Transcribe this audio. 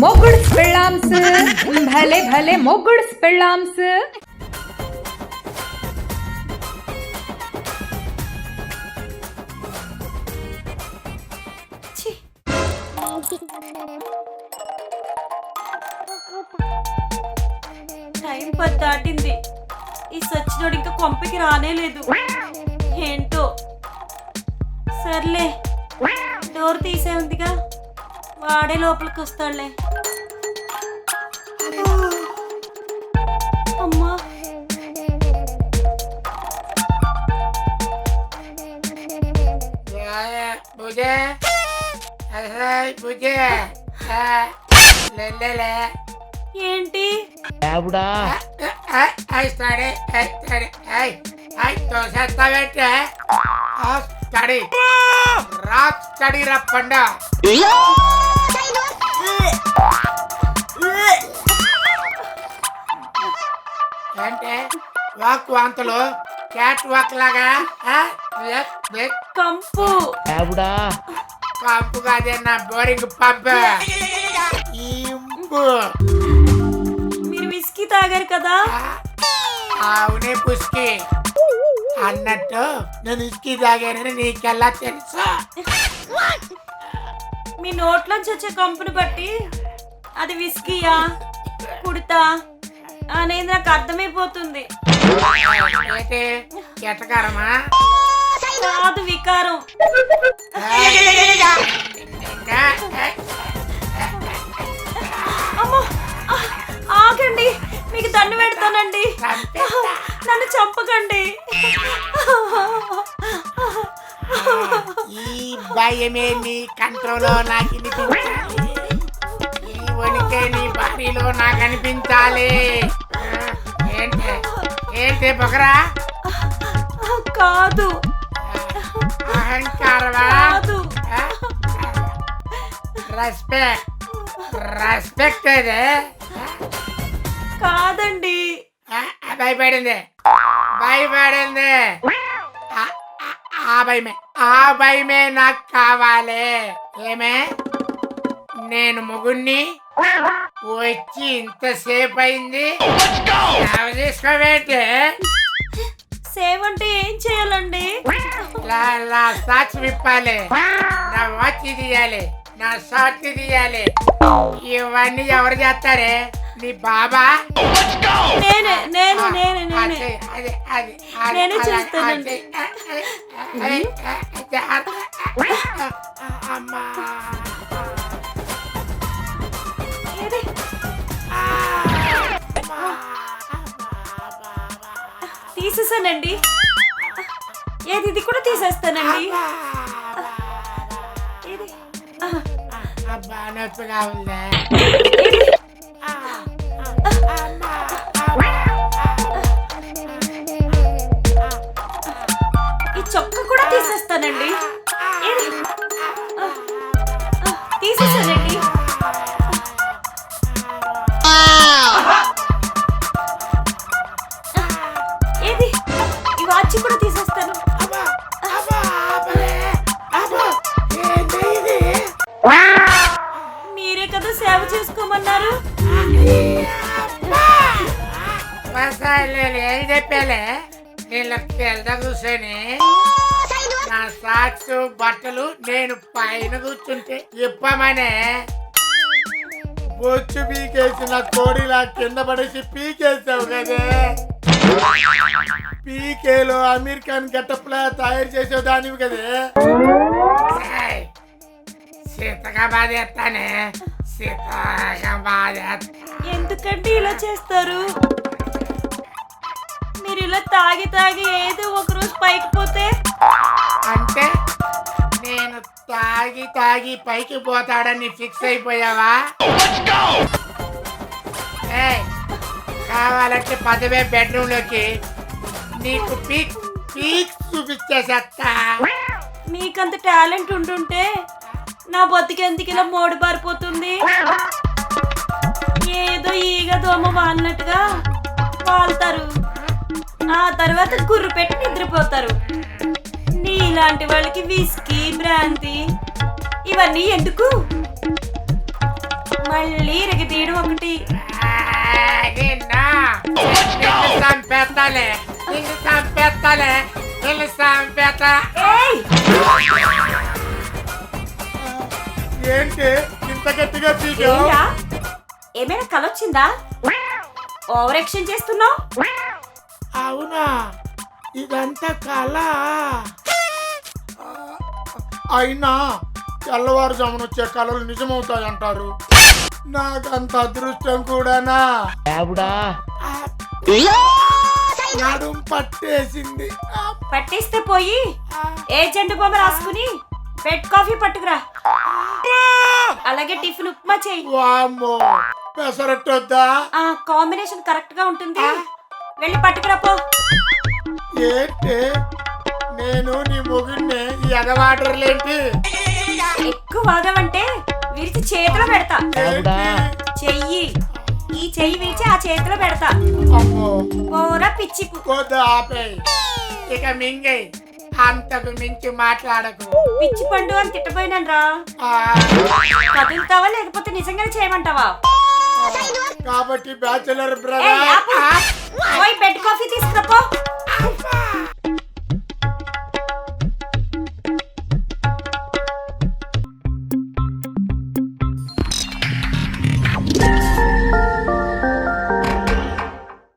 మొగుడు పెళ్ళాంస్ భలే భలే మొగుడు పెళ్ళాంస్ ఛీ, టైం పది దాటింది ఈ సచ్చినోడు ఇంకా కొంపకి రానే లేదు. ఏంటో? సర్లే డోర్ తీసే ఉందిగా వాడే లోపలికి వస్తాడులే. అమ్మా. బుజే బుజే లెల్లెలే. ఏంటి? స్టడీ స్టడీ ఐ తోసేస్తావేంటే? స్టడీ. రా స్టడీ రప్పండ అంటే వాక్ వాంతలు? క్యాట్ వాక్ లాగా. కంపు. పంపు కాదే నా బోరింగ్ పంప్. ఇంపు మీరు విస్కీ తాగారు కదా? అవునే పుష్కి అన్నట్టు నేను ఇసుకి తాగానని నీకెలా తెలుసు? మీ నోట్లోంచి వచ్చే కంపుని బట్టి అది విస్కీయా కుడతా అనేది నాకు అర్థమైపోతుంది. ఏంటి? ఎటకారమా? కాదు వికారం. అమ్మో ఆ, ఆగండి మీకు దండు పెడతానండి. నన్ను చంపకండి. భయమే నీ కంట్రోలో నాకు వినిపించాలి. ఈ వణికే నీ బాడీలో నాకు అనిపించాలి. ఏంటి? ఏంటి బొగరా కాదు. అహంకారమా? కాదు. రెస్పెక్ట్. రెస్పెక్ట్ అదే కాదండి. భయపడింది. భయపడింది. ఆ భయమే. ఆ భయమే నాకు కావాలి. ఏమే? నేను ముగుణ్ణి వచ్చి ఇంతసేపు అయింది నాకు తీసుకోవేంటి సేవ్ అంటే ఏం చేయాలండి? లా- నా సాక్షి విప్పాలి నా వాచ్ తీయాలి. నా షార్ట్ తీయాలి. ఇవన్నీ ఎవరు చేస్తారే? నీ బాబా నేనే చేస్తానండి. అమ్మా? తీసేసానండి ఏది ఇది కూడా తీసేస్తానండి ఏది? అబ్బా నొప్పిగా ఉందే తీసేస్తానండి. తీసేసానండి ఏది? ఈ వాచ్ కూడా తీసేస్తాను? మీరే కదా సేవ చేసుకోమన్నారు. ఏం చెప్పాలే? నేను కూర్చొని. నా సాక్స్ బట్టలు నేను పైన కూర్చుంటే ఇప్పమనే. బొచ్చు పీకేసిన కోడిలా కింద పడేసి పీకేసావు కదే. పీకేలో అమీర్ ఖాన్ గెటప్లా తయారు చేసే దానివి కదే. సీతగా బాధేస్తానే సీతగా బాధేస్తా ఎందుకంటే ఇలా చేస్తారు? మీరు ఇలా తాగి తాగి ఏదో ఒక రోజు పైకి పోతే అంటే నేను తాగి తాగి పైకి పోతాడని ఫిక్స్ అయిపోయావా? కావాలంటే పదవే బెడ్రూమ్లోకి నీకు పీక్ పీక్ చూపించేసేస్తా మీకంత టాలెంట్ ఉంటుంటే నా బతికెందుకు ఇలా మోడు పారిపోతుంది ఏదో ఈగ దోమ వాలినట్టుగా వాళ్తారు. ఆ తర్వాత గుర్రు పెట్టి నిద్రపోతారు. నీలాంటి వాళ్ళకి విస్కీ బ్రాంతి ఇవన్నీ ఎందుకు? మళ్ళీ తీయడం ఒకటి. ఏంటి? ఇంత గట్టిగా పీకావు? ఏమైనా కలొచ్చిందా? ఓవర్ యాక్షన్ చేస్తున్నావు? అవునా? ఇదంతా కళ? అయినా తెల్లవారుజామున వచ్చే కళలు నిజమవుతాయంటారు. నాకంత అదృష్టం కూడానా నడుం పట్టేసింది. పట్టేస్తే పోయి. ఏ జెండు బొమ్మ రాసుకుని బెడ్ కాఫీ పట్టుకురా. అలాగే టిఫిన్ ఉప్మా చేయి. వామ్మో ఆ కాంబినేషన్ కరెక్ట్గా ఉంటుంది వెళ్ళి పట్టుకురా పో. ఏంటి? నేను నీ మొగుడిని ఈ ఎగవాటర్లేంటి ఎక్కువ వాగావంటే విరిచి చేతిలో పెడతా? చెయ్యి. ఈ చెయ్యి విరిచి ఆ చేతిలో పెడతా. పోరా పిచ్చికు. కొద్ది ఆపేయ్. ఇక మింగై అంతకు మించి మాట్లాడకు. పిచ్చి పండు అని తిట్టపోయినాను రా. కదులుతావా లేకపోతే నిజంగానే చేయమంటావా? కాబట్టి బ్యాచులర్ బ్రదర్. ఆపు. పోయి బెడ్ కాఫీ తీసుకురా పో.